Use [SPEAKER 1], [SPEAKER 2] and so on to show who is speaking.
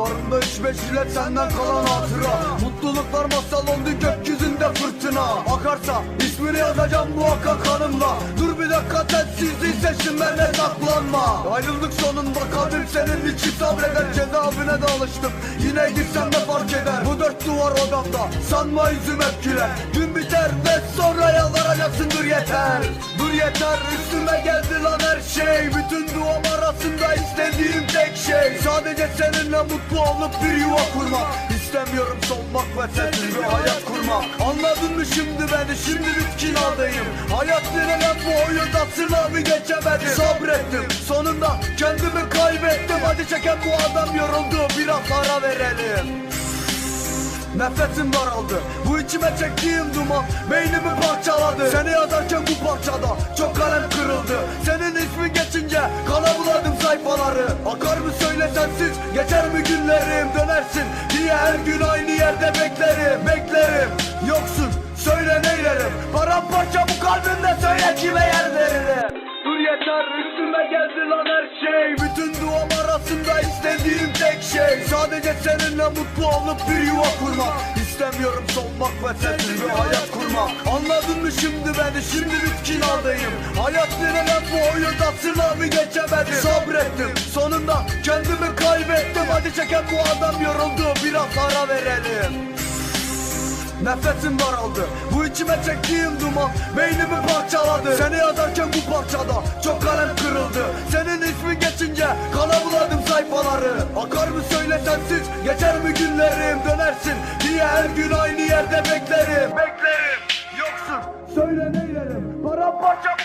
[SPEAKER 1] 65 yıl senden kalan hatıra. Mutluluklar masal oldu gökyüzünde fırtına. Akarsa ismini yazacağım bu akan kanımla Dur bir dakika sessizliği seçtim ben de saklanma Ayrıldık sonunda kalbim senin için sabreder Cezaevine de alıştım. Yine girsem de fark eder? Bu dört duvar odamda sanma yüzüm hep Gün biter ve sonra yalvaracaksın dur yeter. Dur yeter üstüme geldi lan her şey. Bütün duam şey Sadece seninle mutlu olup bir yuva kurmak. İstemiyorum solmak ve sensiz bir hayat kurmak. Anladın mı şimdi beni? Şimdi bitkin haldeyim Hayat denilen bu oyunda sınavı geçemedim? Sabrettim. Sonunda kendimi kaybettim. Hadi çeken bu adam yoruldu. Biraz ara verelim. Nefesim daraldı. Bu içime çektiğim duman Beynimi parçaladı. Seni yazarken bu parçada Geçer mi günlerim Dönersin diye her gün aynı yerde beklerim Beklerim. Yoksun Söyle neylerim? Paramparça bu kalbimde Söyle kime yer veririm? Dur yeter üstüme geldi lan her şey. Bütün duam arasında istediğim tek şey Sadece seninle mutlu olup bir yuva kurmak. İstemiyorum solmak ve sensiz bir hayat kurmak. Anladın mı şimdi beni? Şimdi bitkin haldeyim Hayat denilen bu oyunda sınavı geçemedim. Sabrettim sonunda kendimi kaybettim Hadi çeken bu adam yoruldu. Biraz ara verelim. Nefesim daraldı. Bu içime çektiğim duman Beynimi parçaladı. Seni yazarken bu parçada Çok kalem kırıldı. Senin ismin geçince Kana buladım sayfaları. Akar mı söyle sensiz Geçer mi günlerim? Dönersin diye her gün aynı yerde beklerim. Beklerim. Yoksun. Söyle neylerim? Paramparça